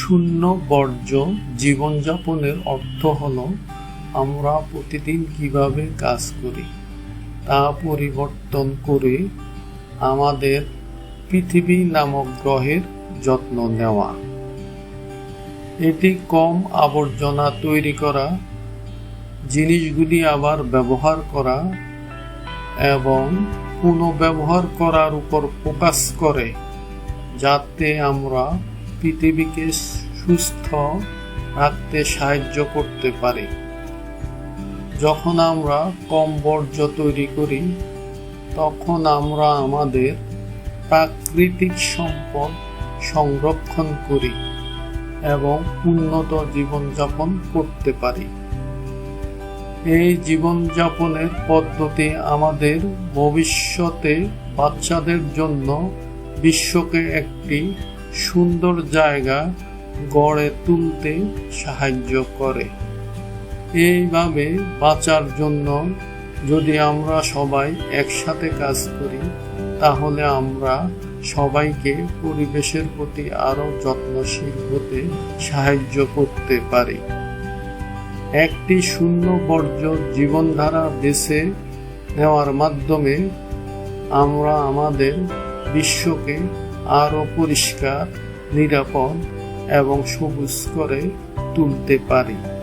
শূন্য বর্জ্য জীবনযাপনের অর্থ হল, আমরা প্রতিদিন কীভাবে কাজ করি তা পরিবর্তন করে আমাদের পৃথিবী নামক গ্রহের যত্ন নেওয়া। এটি কম আবর্জনা তৈরি করা, জিনিসগুলি আবার ব্যবহার করা এবং পুনঃব্যবহার করার উপর ফোকাস করে, যাতে আমরা পৃথিবীকে সুস্থ রাখতে সাহায্য করতে পারি। যখন আমরা কম বর্জ্য তৈরি করি, তখন আমরা আমাদের প্রাকৃতিক সম্পদ সংরক্ষণ করি এবং উন্নত জীবনযাপন করতে পারি। এই জীবনযাপনের পদ্ধতি আমাদের ভবিষ্যতে বাচ্চাদের জন্য বিশ্বকে একটি সুন্দর জায়গা গড়ে তুলতে সাহায্য করে। এইভাবে বাঁচার জন্য যদি আমরা সবাই একসাথে কাজ করি, তাহলে আমরা সবাইকে পরিবেশের প্রতি আরও যত্নশীল হতে সাহায্য করতে পারি। একটি শূন্য বর্জ্য জীবনধারা বেছে নেওয়ার মাধ্যমে আমরা আমাদের বিশ্বকে আরও পরিষ্কার নিরাপদ এবং সবুজ করে তুলতে পারি।